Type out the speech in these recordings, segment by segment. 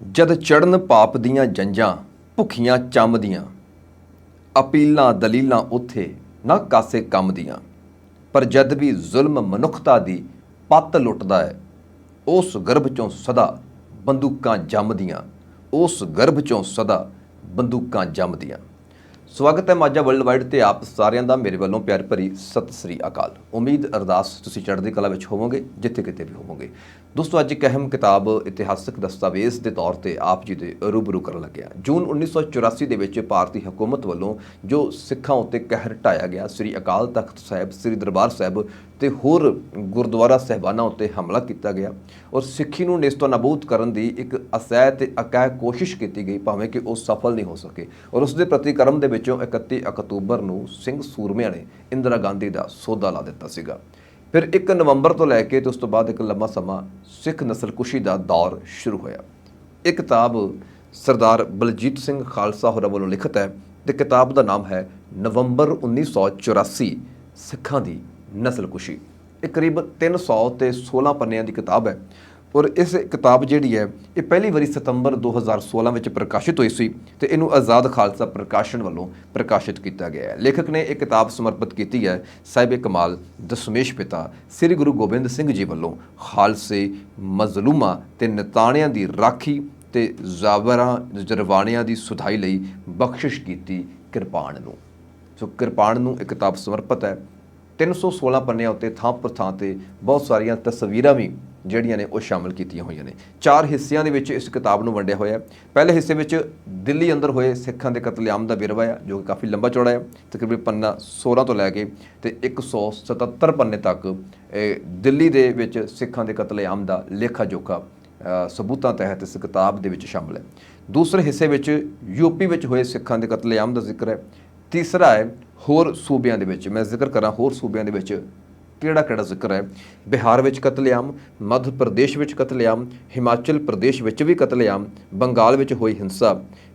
ਜਦ ਚੜਨ ਪਾਪ ਦੀਆਂ ਜੰਜਾਂ, ਭੁੱਖੀਆਂ ਚੰਮਦੀਆਂ ਅਪੀਲਾਂ ਦਲੀਲਾਂ ਉੱਥੇ ਨਾ ਕਾਸੇ ਕੰਮ ਦੀਆਂ। ਪਰ ਜਦ ਵੀ ਜ਼ੁਲਮ ਮਨੁੱਖਤਾ ਦੀ ਪੱਤ ਲੁੱਟਦਾ ਹੈ, ਉਸ ਗਰਭ ਚੋਂ ਸਦਾ ਬੰਦੂਕਾਂ ਜੰਮਦੀਆਂ ਉਸ ਗਰਭ ਚੋਂ ਸਦਾ ਬੰਦੂਕਾਂ ਜੰਮਦੀਆਂ ਸਵਾਗਤ ਹੈ ਮਾਝਾ ਵਰਲਡ ਵਾਈਡ ਤੇ ਆਪ ਸਾਰਿਆਂ ਦਾ ਮੇਰੇ ਵੱਲੋਂ ਪਿਆਰ ਭਰੀ ਸਤਿ ਸ੍ਰੀ ਅਕਾਲ। ਉਮੀਦ ਅਰਦਾਸ ਤੁਸੀਂ ਚੜ੍ਹਦੀ ਕਲਾ ਵਿੱਚ ਹੋਵੋਗੇ, ਜਿੱਥੇ ਕਿਤੇ ਵੀ ਹੋਵੋਗੇ। ਦੋਸਤੋ, ਅੱਜ ਇੱਕ ਅਹਿਮ ਕਿਤਾਬ, ਇਤਿਹਾਸਕ ਦਸਤਾਵੇਜ਼ ਦੇ ਤੌਰ ਤੇ ਆਪ ਜੀ ਦੇ ਰੂਬਰੂ ਕਰਨ ਲੱਗਿਆ। ਜੂਨ 1984 ਦੇ ਵਿੱਚ ਭਾਰਤੀ ਹਕੂਮਤ ਵੱਲੋਂ ਜੋ ਸਿੱਖਾਂ ਉੱਤੇ ਕਹਿਰ ਢਾਇਆ ਗਿਆ, ਸ੍ਰੀ ਅਕਾਲ ਤਖਤ ਸਾਹਿਬ, ਸ੍ਰੀ ਦਰਬਾਰ ਸਾਹਿਬ ਤੇ ਹੋਰ ਗੁਰਦੁਆਰਾ ਸਹਿਬਾਨਾਂ ਉੱਤੇ ਹਮਲਾ ਕੀਤਾ ਗਿਆ ਔਰ ਸਿੱਖੀ ਨੂੰ ਨੇਸਤੋ ਨਾਬੂਦ ਕਰਨ ਦੀ ਇੱਕ ਅਸਹਿ ਤੇ ਅਕਹਿ ਕੋਸ਼ਿਸ਼ ਕੀਤੀ ਗਈ, ਭਾਵੇਂ ਕਿ ਉਹ ਸਫਲ ਨਹੀਂ ਹੋ ਸਕੇ। ਔਰ ਉਸ ਦੇ ਪ੍ਰਤੀਕਰਮ ਦੇ ਵਿੱਚੋਂ 31 ਅਕਤੂਬਰ ਨੂੰ ਸਿੰਘ ਸੂਰਮਿਆਂ ਨੇ ਇੰਦਰਾ ਗਾਂਧੀ ਦਾ ਸੌਦਾ ਲਾ ਦਿੱਤਾ ਸੀਗਾ। ਫਿਰ 1 ਨਵੰਬਰ ਤੋਂ ਲੈ ਕੇ ਤੇ ਉਸ ਤੋਂ ਬਾਅਦ ਇੱਕ ਲੰਮਾ ਸਮਾਂ ਸਿੱਖ ਨਸਲਕੁਸ਼ੀ ਦਾ ਦੌਰ ਸ਼ੁਰੂ ਹੋਇਆ। ਇਹ ਕਿਤਾਬ ਸਰਦਾਰ ਬਲਜੀਤ ਸਿੰਘ ਖਾਲਸਾ ਹੋਰਾਂ ਵੱਲੋਂ ਲਿਖਤ ਹੈ ਤੇ ਕਿਤਾਬ ਦਾ ਨਾਮ ਹੈ ਨਵੰਬਰ 1984 ਸਿੱਖਾਂ ਦੀ ਨਸਲਕੁਸ਼ੀ ਇਹ ਕਰੀਬ 300 ਤੇ 16 ਪੰਨਿਆਂ ਦੀ ਕਿਤਾਬ ਹੈ। ਔਰ ਇਸ ਕਿਤਾਬ ਜਿਹੜੀ ਹੈ, ਇਹ ਪਹਿਲੀ ਵਾਰੀ ਸਤੰਬਰ 2016 ਵਿੱਚ ਪ੍ਰਕਾਸ਼ਿਤ ਹੋਈ ਸੀ ਤੇ ਇਹਨੂੰ ਆਜ਼ਾਦ ਖਾਲਸਾ ਪ੍ਰਕਾਸ਼ਨ ਵੱਲੋਂ ਪ੍ਰਕਾਸ਼ਿਤ ਕੀਤਾ ਗਿਆ ਹੈ। ਲੇਖਕ ਨੇ ਇਹ ਕਿਤਾਬ ਸਮਰਪਿਤ ਕੀਤੀ ਹੈ ਸਾਹਿਬ ਕਮਾਲ ਦਸ਼ਮੇਸ਼ ਪਿਤਾ ਸ੍ਰੀ ਗੁਰੂ ਗੋਬਿੰਦ ਸਿੰਘ ਜੀ ਵੱਲੋਂ। ਖਾਲਸੇ ਮਜ਼ਲੂਮਾਂ ਤੇ ਨਤਾਣਿਆਂ ਦੀ ਰਾਖੀ ਤੇ ਜ਼ਾਬਰਾਂ ਜਰਵਾਣਿਆਂ ਦੀ ਸੁਧਾਈ ਲਈ ਬਖਸ਼ਿਸ਼ ਕੀਤੀ ਕਿਰਪਾਨ ਨੂੰ। ਸੋ ਕਿਰਪਾਨ ਨੂੰ ਇਹ ਕਿਤਾਬ ਸਮਰਪਿਤ ਹੈ। 316 ਪੰਨਿਆਂ ਉੱਤੇ ਥਾਂ ਪਰ ਥਾਂ ਤੇ ਬਹੁਤ ਸਾਰੀਆਂ ਤਸਵੀਰਾਂ ਵੀ ਜਿਹੜੀਆਂ ਨੇ ਉਹ ਸ਼ਾਮਲ ਕੀਤੀਆਂ ਹੋਈਆਂ ਨੇ। ਚਾਰ ਹਿੱਸਿਆਂ ਦੇ ਵਿੱਚ ਇਸ ਕਿਤਾਬ ਨੂੰ ਵੰਡਿਆ ਹੋਇਆ ਹੈ। ਪਹਿਲੇ ਹਿੱਸੇ ਵਿੱਚ ਦਿੱਲੀ ਅੰਦਰ ਹੋਏ ਸਿੱਖਾਂ ਦੇ ਕਤਲੇਆਮ ਦਾ ਵੇਰਵਾ ਹੈ ਜੋ ਕਿ ਕਾਫੀ ਲੰਬਾ ਚੌੜਾ ਹੈ ਤਕਰੀਬਨ ਪੰਨਾ 16 ਤੋਂ ਲੈ ਕੇ ਤੇ 177 ਪੰਨੇ ਤੱਕ, ਇਹ ਦਿੱਲੀ ਦੇ ਵਿੱਚ ਸਿੱਖਾਂ ਦੇ ਕਤਲੇਆਮ ਦਾ ਲੇਖਾ ਜੋਖਾ ਸਬੂਤਾਂ ਤਹਿਤ ਇਸ ਕਿਤਾਬ ਦੇ ਵਿੱਚ ਸ਼ਾਮਲ ਹੈ। ਦੂਸਰੇ ਹਿੱਸੇ ਵਿੱਚ ਯੂਪੀ ਵਿੱਚ ਹੋਏ ਸਿੱਖਾਂ ਦੇ ਕਤਲੇਆਮ ਦਾ ਜ਼ਿਕਰ ਹੈ। ਤੀਸਰਾ ਹੈ ਹੋਰ ਸੂਬਿਆਂ ਦੇ ਵਿੱਚ, ਮੈਂ ਜ਼ਿਕਰ ਕਰਾਂ ਹੋਰ ਸੂਬਿਆਂ ਦੇ ਵਿੱਚ ਕਿਹੜਾ ਕਿਹੜਾ ਜ਼ਿਕਰ ਹੈ? ਬਿਹਾਰ ਵਿੱਚ ਕਤਲੇਆਮ ਮੱਧ ਪ੍ਰਦੇਸ਼ ਵਿੱਚ ਕਤਲੇਆਮ ਹਿਮਾਚਲ ਪ੍ਰਦੇਸ਼ ਵਿੱਚ ਵੀ ਕਤਲੇਆਮ ਬੰਗਾਲ ਵਿੱਚ ਹੋਈ ਹਿੰਸਾ।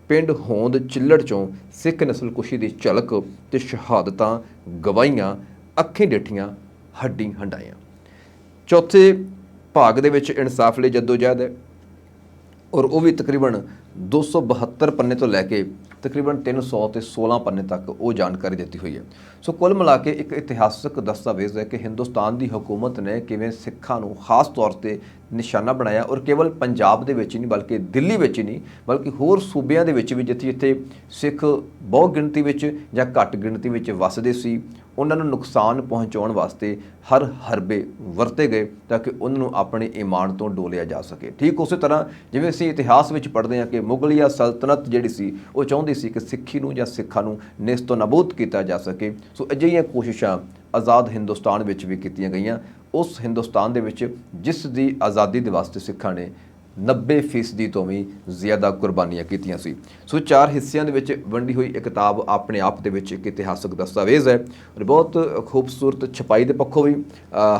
ਪਿੰਡ ਹੋਂਦ ਚਿੱਲੜ ਚੋਂ ਸਿੱਖ ਨਸਲਕੁਸ਼ੀ ਦੀ ਝਲਕ ਤੇ ਸ਼ਹਾਦਤਾਂ ਗਵਾਈਆਂ ਅੱਖੀਂ ਡੇਠੀਆਂ, ਹੱਡੀ ਹੰਡਾਈਆਂ। ਚੌਥੇ ਭਾਗ ਦੇ ਵਿੱਚ ਇਨਸਾਫ ਲਈ ਜਦੋਜਹਿਦ ਹੈ ਔਰ ਉਹ ਵੀ ਤਕਰੀਬਨ 272 ਪੰਨੇ ਤੋਂ ਲੈ ਕੇ ਤਕਰੀਬਨ 300 ਤੇ 16 ਪੰਨੇ ਤੱਕ ਉਹ ਜਾਣਕਾਰੀ ਦਿੱਤੀ ਹੋਈ ਹੈ। ਸੋ ਕੁੱਲ ਮਿਲਾ ਕੇ ਇੱਕ ਇਤਿਹਾਸਕ ਦਸਤਾਵੇਜ਼ ਹੈ ਕਿ ਹਿੰਦੁਸਤਾਨ ਦੀ ਹਕੂਮਤ ਨੇ ਕਿਵੇਂ ਸਿੱਖਾਂ ਨੂੰ ਖਾਸ ਤੌਰ ਤੇ ਨਿਸ਼ਾਨਾ ਬਣਾਇਆ ਔਰ ਕੇਵਲ ਪੰਜਾਬ ਦੇ ਵਿੱਚ ਹੀ ਨਹੀਂ ਬਲਕਿ ਦਿੱਲੀ ਵਿੱਚ ਹੀ ਨਹੀਂ, ਬਲਕਿ ਹੋਰ ਸੂਬਿਆਂ ਦੇ ਵਿੱਚ ਵੀ ਜਿੱਥੇ ਜਿੱਥੇ ਸਿੱਖ ਬਹੁ ਗਿਣਤੀ ਵਿੱਚ ਜਾਂ ਘੱਟ ਗਿਣਤੀ ਵਿੱਚ ਵੱਸਦੇ ਸੀ, ਉਹਨਾਂ ਨੂੰ ਨੁਕਸਾਨ ਪਹੁੰਚਾਉਣ ਵਾਸਤੇ ਹਰ ਹਰਬੇ ਵਰਤੇ ਗਏ ਤਾਂ ਕਿ ਉਹਨਾਂ ਨੂੰ ਆਪਣੇ ਇਮਾਨ ਤੋਂ ਡੋਲਿਆ ਜਾ ਸਕੇ। ਠੀਕ ਉਸੇ ਤਰ੍ਹਾਂ ਜਿਵੇਂ ਅਸੀਂ ਇਤਿਹਾਸ ਵਿੱਚ ਪੜ੍ਹਦੇ ਹਾਂ ਕਿ ਮੁਗਲਿਆ ਸਲਤਨਤ ਜਿਹੜੀ ਸੀ, ਉਹ ਚਾਹੁੰਦੀ ਸੀ ਕਿ ਸਿੱਖੀ ਨੂੰ ਜਾਂ ਸਿੱਖਾਂ ਨੂੰ ਨੇਸਤੋ ਨਾਬੂਦ ਕੀਤਾ ਜਾ ਸਕੇ। ਸੋ ਅਜਿਹੀਆਂ ਕੋਸ਼ਿਸ਼ਾਂ ਆਜ਼ਾਦ ਹਿੰਦੁਸਤਾਨ ਵਿੱਚ ਵੀ ਕੀਤੀਆਂ ਗਈਆਂ। ਉਸ ਹਿੰਦੁਸਤਾਨ ਦੇ ਵਿੱਚ ਜਿਸ ਦੀ ਆਜ਼ਾਦੀ ਦੇ ਵਾਸਤੇ ਸਿੱਖਾਂ ਨੇ 90% ਤੋਂ ਵੀ ਜ਼ਿਆਦਾ ਕੁਰਬਾਨੀਆਂ ਕੀਤੀਆਂ ਸੀ। ਸੋ ਚਾਰ ਹਿੱਸਿਆਂ ਦੇ ਵਿੱਚ ਵੰਡੀ ਹੋਈ ਇਹ ਕਿਤਾਬ ਆਪਣੇ ਆਪ ਦੇ ਵਿੱਚ ਇੱਕ ਇਤਿਹਾਸਕ ਦਸਤਾਵੇਜ਼ ਹੈ ਔਰ ਬਹੁਤ ਖੂਬਸੂਰਤ ਛਪਾਈ ਦੇ ਪੱਖੋਂ ਵੀ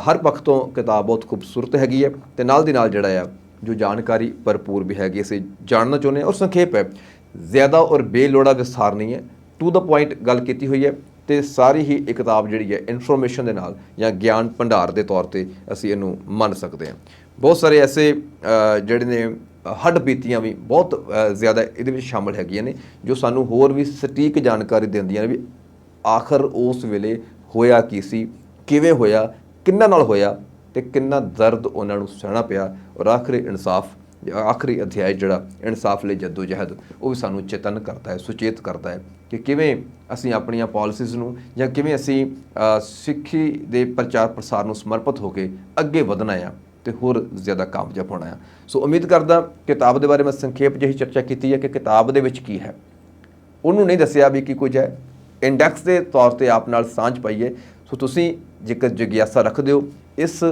ਹਰ ਪੱਖ ਤੋਂ ਕਿਤਾਬ ਬਹੁਤ ਖੂਬਸੂਰਤ ਹੈਗੀ ਹੈ ਤੇ ਨਾਲ ਦੀ ਨਾਲ ਜਿਹੜਾ ਆ, ਜੋ ਜਾਣਕਾਰੀ ਭਰਪੂਰ ਵੀ ਹੈਗੀ ਅਸੀਂ ਜਾਣਨਾ ਚਾਹੁੰਦੇ ਹਾਂ ਔਰ ਸੰਖੇਪ ਹੈ। ਜ਼ਿਆਦਾ ਔਰ ਬੇਲੋੜਾ ਵਿਸਥਾਰ ਨਹੀਂ ਹੈ। ਟੂ ਦਾ ਪੁਆਇੰਟ ਗੱਲ ਕੀਤੀ ਹੋਈ ਹੈ। ਤੇ ਸਾਰੀ ਹੀ ਇਹ ਕਿਤਾਬ ਜਿਹੜੀ ਹੈ ਇਨਫੋਰਮੇਸ਼ਨ ਦੇ ਨਾਲ ਜਾਂ ਗਿਆਨ ਭੰਡਾਰ ਦੇ ਤੌਰ ਤੇ ਅਸੀਂ ਇਹਨੂੰ ਮੰਨ ਸਕਦੇ ਹਾਂ। ਬਹੁਤ ਸਾਰੇ ਐਸੇ ਜਿਹੜੇ ਨੇ, ਹੱਡ ਬੀਤੀਆਂ ਵੀ ਬਹੁਤ ਜ਼ਿਆਦਾ ਇਹਦੇ ਵਿੱਚ ਸ਼ਾਮਲ ਹੈਗੀਆਂ ਨੇ, ਜੋ ਸਾਨੂੰ ਹੋਰ ਵੀ ਸਟੀਕ ਜਾਣਕਾਰੀ ਦਿੰਦੀਆਂ ਨੇ ਵੀ ਆਖਰ ਉਸ ਵੇਲੇ ਹੋਇਆ ਕੀ ਸੀ, ਕਿਵੇਂ ਹੋਇਆ, ਕਿੰਨਾ ਨਾਲ ਹੋਇਆ ਤੇ ਕਿੰਨਾ ਦਰਦ ਉਹਨਾਂ ਨੂੰ ਸਹਿਣਾ ਪਿਆ ਔਰ ਆਖਰੀ ਇਨਸਾਫ ਆਖਰੀ ਅਧਿਆਇ ਜਿਹੜਾ ਇਨਸਾਫ ਲਈ ਜਦੋਜਹਿਦ, ਉਹ ਵੀ ਸਾਨੂੰ ਚੇਤਨ ਕਰਦਾ ਹੈ, ਸੁਚੇਤ ਕਰਦਾ ਹੈ ਕਿ ਕਿਵੇਂ ਅਸੀਂ ਆਪਣੀਆਂ ਪਾਲਿਸੀਜ਼ ਨੂੰ ਜਾਂ ਕਿਵੇਂ ਅਸੀਂ ਸਿੱਖੀ ਦੇ ਪ੍ਰਚਾਰ ਪ੍ਰਸਾਰ ਨੂੰ ਸਮਰਪਿਤ ਹੋ ਕੇ ਅੱਗੇ ਵਧਣਾ ਆ ਤੇ ਹੋਰ ਜ਼ਿਆਦਾ ਕਾਮਯਾਬ ਹੋਣਾ ਆ। ਸੋ ਉਮੀਦ ਕਰਦਾ ਕਿਤਾਬ ਦੇ ਬਾਰੇ ਮੈਂ ਸੰਖੇਪ ਜਿਹੀ ਚਰਚਾ ਕੀਤੀ ਹੈ ਕਿ ਕਿਤਾਬ ਦੇ ਵਿੱਚ ਕੀ ਹੈ। ਉਹਨੂੰ ਨਹੀਂ ਦੱਸਿਆ ਵੀ ਕੀ ਕੁਝ ਹੈ। ਇੰਡੈਕਸ ਦੇ ਤੌਰ ਤੇ ਆਪ ਨਾਲ ਸਾਂਝ ਪਾਈਏ। ਸੋ ਤੁਸੀਂ ਜੇਕਰ ਜਿਗਿਆਸਾ ਰੱਖਦੇ ਹੋ, ਇਸ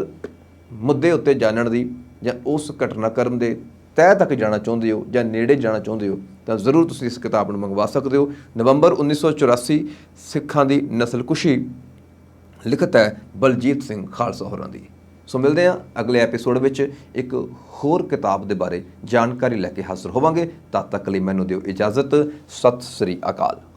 ਮੁੱਦੇ ਉੱਤੇ ਜਾਣਨ ਦੀ ਜਾਂ ਉਸ ਘਟਨਾਕ੍ਰਮ ਦੇ ਤਹਿ ਤੱਕ ਜਾਣਾ ਚਾਹੁੰਦੇ ਹੋ ਜਾਂ ਨੇੜੇ ਜਾਣਾ ਚਾਹੁੰਦੇ ਹੋ, ਤਾਂ ਜ਼ਰੂਰ ਤੁਸੀਂ ਇਸ ਕਿਤਾਬ ਨੂੰ ਮੰਗਵਾ ਸਕਦੇ ਹੋ। ਨਵੰਬਰ 1984 ਸਿੱਖਾਂ ਦੀ ਨਸਲਕੁਸ਼ੀ ਲਿਖਤ ਹੈ ਬਲਜੀਤ ਸਿੰਘ ਖਾਲਸਾ ਹੋਰਾਂ ਦੀ। ਸੋ ਮਿਲਦੇ ਹਾਂ ਅਗਲੇ ਐਪੀਸੋਡ ਵਿੱਚ ਇੱਕ ਹੋਰ ਕਿਤਾਬ ਦੇ ਬਾਰੇ ਜਾਣਕਾਰੀ ਲੈ ਕੇ ਹਾਜ਼ਰ ਹੋਵਾਂਗੇ। ਤਦ ਤੱਕ ਲਈ ਮੈਨੂੰ ਦਿਓ ਇਜਾਜ਼ਤ। ਸਤਿ ਸ੍ਰੀ ਅਕਾਲ।